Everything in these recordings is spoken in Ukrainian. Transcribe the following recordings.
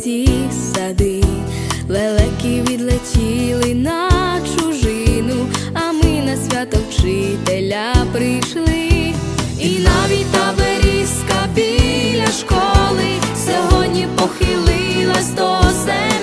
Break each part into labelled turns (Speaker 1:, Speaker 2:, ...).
Speaker 1: всі сади, лелеки відлетіли на чужину, а ми на свято вчителя прийшли. І навіть та берізка біля школи сьогодні похилилась до землі.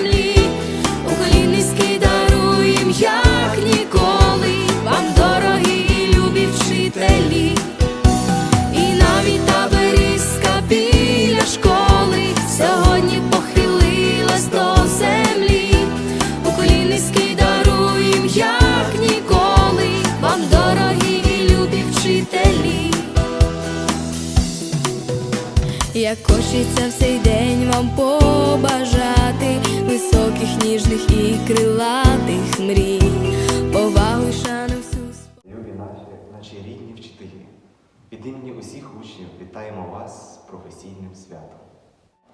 Speaker 1: Як хочеться в цей день вам побажати високих, ніжних і крилатих мрій, повагу, шану всю.
Speaker 2: Любі наші, наші рідні вчителі, від імені усіх учнів вітаємо вас з професійним святом.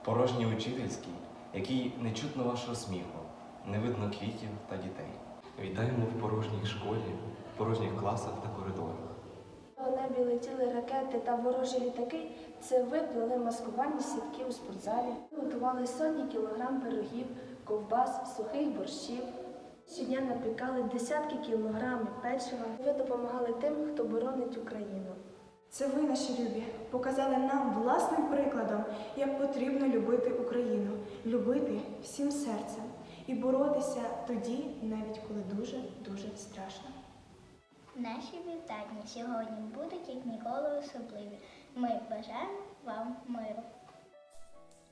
Speaker 2: Порожній учительський, який не чутно вашого сміху, не видно квітів та дітей. Вітаємо в порожній школі, порожніх класах та коридорах.
Speaker 3: Небі летіли ракети та ворожі літаки. Це ви плели маскувальні сітки у спортзалі. Готували сотні кілограм пирогів, ковбас, сухих борщів. Щодня напікали десятки кілограмів печива. Ви допомагали тим, хто боронить Україну.
Speaker 4: Це ви, наші любі, показали нам власним прикладом, як потрібно любити Україну, любити всім серцем і боротися тоді, навіть коли дуже дуже страшно.
Speaker 5: Наші вітання сьогодні будуть як ніколи особливі. Ми бажаємо вам миру.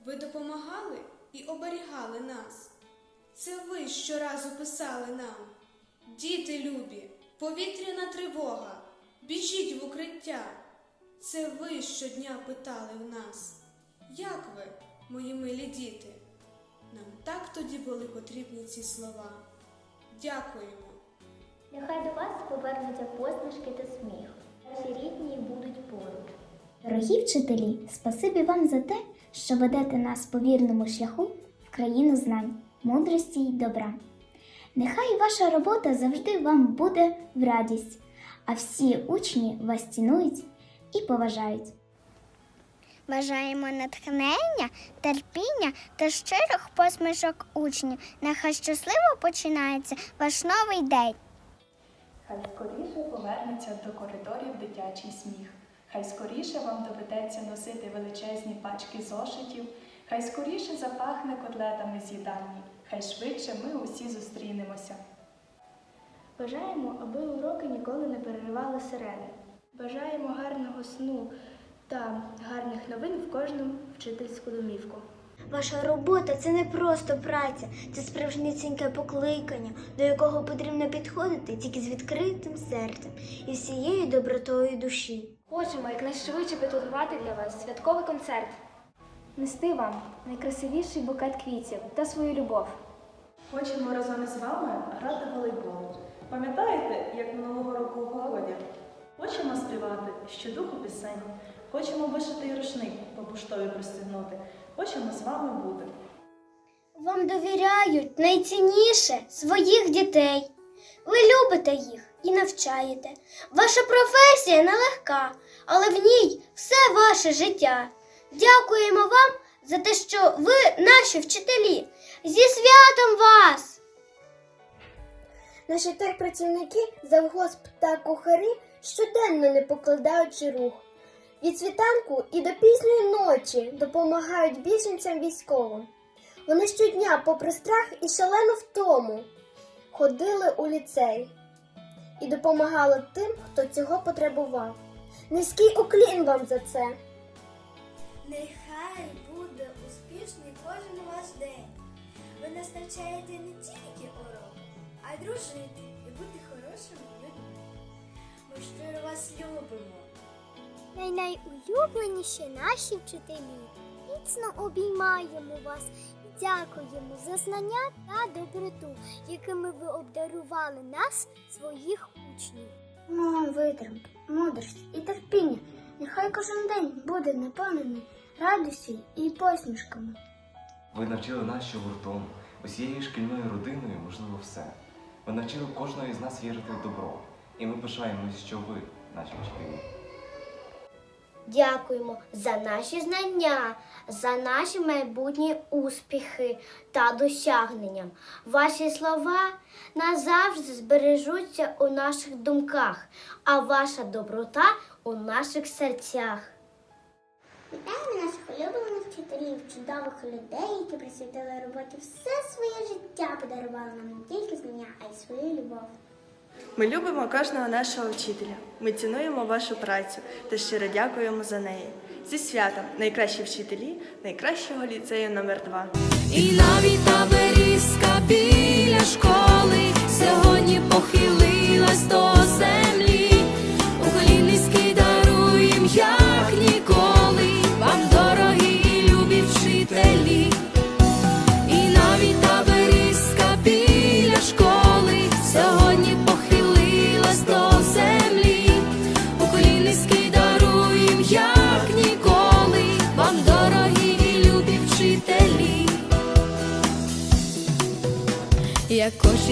Speaker 6: Ви допомагали і оберігали нас. Це ви щоразу писали нам. Діти любі, повітряна тривога, біжіть в укриття. Це ви щодня питали в нас. Як ви, мої милі діти? Нам так тоді були потрібні ці слова. Дякуємо.
Speaker 5: Нехай до вас повернуться посмішки та сміх. Ваші рідні будуть поруч. Дорогі вчителі, спасибі вам за те, що ведете нас по вірному шляху в країну знань, мудрості й добра. Нехай ваша робота завжди вам буде в радість, а всі учні вас цінують і поважають. Бажаємо натхнення, терпіння та щирих посмішок учнів. Нехай щасливо починається ваш новий день.
Speaker 4: Хай скоріше повернеться до коридорів дитячий сміх. Хай скоріше вам доведеться носити величезні пачки зошитів. Хай скоріше запахне котлетами з їдальні. Хай швидше ми усі зустрінемося.
Speaker 3: Бажаємо, аби уроки ніколи не переривали сирени. Бажаємо гарного сну та гарних новин в кожну вчительську домівку.
Speaker 5: Ваша робота це не просто праця, це справжнісіньке покликання, до якого потрібно підходити тільки з відкритим серцем і всією добротою душі.
Speaker 3: Хочемо якнайшвидше підготувати для вас святковий концерт. Нести вам найкрасивіший букет квітів та свою любов.
Speaker 4: Хочемо разом із вами грати в волейбол. Пам'ятаєте, як минулого року у погоді? Хочемо співати щодуху пісень. Хочемо вишити рушник по поштові пристигнути. Хочемо з вами бути.
Speaker 5: Вам довіряють найцінніше своїх дітей. Ви любите їх і навчаєте. Ваша професія нелегка, але в ній все ваше життя. Дякуємо вам за те, що ви наші вчителі. Зі святом вас!
Speaker 7: Наші техпрацівники завгосп та кухари щоденно не покладаючи рух. Від світанку і до пізньої ночі допомагають біженцям військовим. Вони щодня, попри страх і шалену втому, ходили у ліцей і допомагали тим, хто цього потребував. Низький уклін вам за це.
Speaker 8: Нехай буде успішний кожен ваш день. Ви нас навчаєте не тільки урокам, а й дружити і бути хорошими людьми. Ми щиро вас любимо.
Speaker 5: Найнайулюбленіші наші вчителі. Міцно обіймаємо вас і дякуємо за знання та доброту, якими ви обдарували нас, своїх учнів.
Speaker 7: Ну, вам витримки, мудрості і терпіння. Нехай кожен день буде наповнений радістю і посмішками.
Speaker 2: Ви навчили нас, що гуртом, усією шкільною родиною можливо все. Ви навчили кожного із нас вірити в добро. І ми пишаємось, що ви, наші вчителі.
Speaker 5: Дякуємо за наші знання, за наші майбутні успіхи та досягнення. Ваші слова назавжди збережуться у наших думках, а ваша доброта у наших серцях. Вітаємо наших улюблених вчителів, чудових людей, які присвятили роботі все своє життя, подарували нам не тільки знання, а й свою любов.
Speaker 9: Ми любимо кожного нашого вчителя. Ми цінуємо вашу працю та щиро дякуємо за неї. Зі святом найкращі вчителі найкращого ліцею номер 2
Speaker 1: І навіть та біля школи сьогодні похилилась до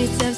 Speaker 1: Як хочеться